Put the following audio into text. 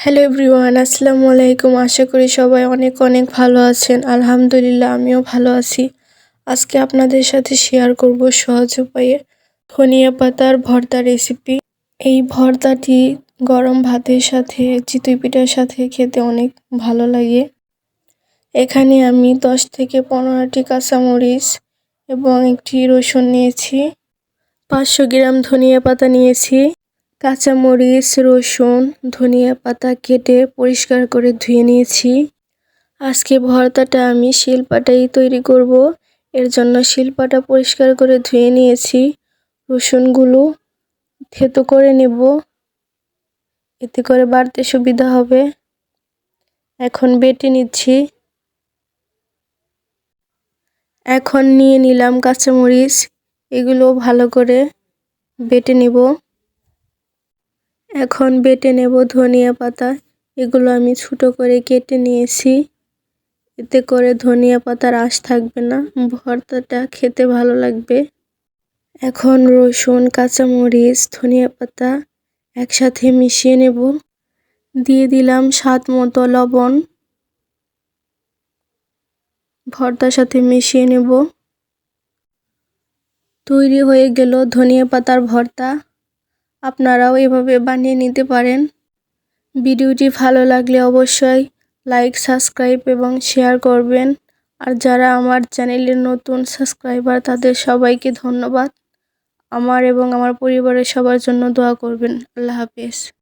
Hello everyone আসসালামু আলাইকুম। আশা করি সবাই অনেক অনেক ভালো আছেন। আলহামদুলিল্লাহ, আমিও ভালো আছি। আজকে আপনাদের সাথে শেয়ার করব সহজ উপায়ে ধনিয়া পাতার ভর্তা রেসিপি এই ভর্তাটি গরম ভাতের সাথে, চিতই পিঠার সাথে খেতে অনেক ভালো লাগে। এখানে আমি দশ থেকে পনেরোটি কাঁচামরিচ এবং একটি রসুন নিয়েছি। পাঁচশো গ্রাম ধনিয়া পাতা নিয়েছি। কাঁচামরিচ, রসুন, ধনিয়া পাতা কেটে পরিষ্কার করে ধুয়ে নিয়েছি। আজকে ভর্তাটা আমি শিলপাটাই তৈরি করব। এর জন্য শিলপাটা পরিষ্কার করে ধুয়ে নিয়েছি। রসুনগুলো থেতো করে নেব। এতে করে বাড়তে সুবিধা হবে। এখন বেটে নিচ্ছি। এখন নিয়ে নিলাম কাঁচামরিচ। এগুলো ভালো করে বেটে নেব। এখন বেটে নেব ধনিয়া পাতা। এগুলো আমি ছোটো করে কেটে নিয়েছি। এতে করে ধনিয়া পাতার আঁশ থাকবে না। ভর্তাটা খেতে ভালো লাগবে। এখন রসুন, কাঁচামরিচ, ধনিয়া পাতা একসাথে মিশিয়ে নেব। দিয়ে দিলাম স্বাদ মতো লবণ। ভর্তার সাথে মিশিয়ে নেব। তৈরি হয়ে গেল ধনিয়া পাতার ভর্তা। আপনারাও এভাবে বানিয়ে নিতে পারেন। ভিডিওটি ভালো লাগলে অবশ্যই লাইক, সাবস্ক্রাইব এবং শেয়ার করবেন। আর যারা আমার চ্যানেলের নতুন সাবস্ক্রাইবার, তাদের সবাইকে ধন্যবাদ। আমার এবং আমার পরিবারের সবার জন্য দোয়া করবেন। আল্লাহ হাফিজ।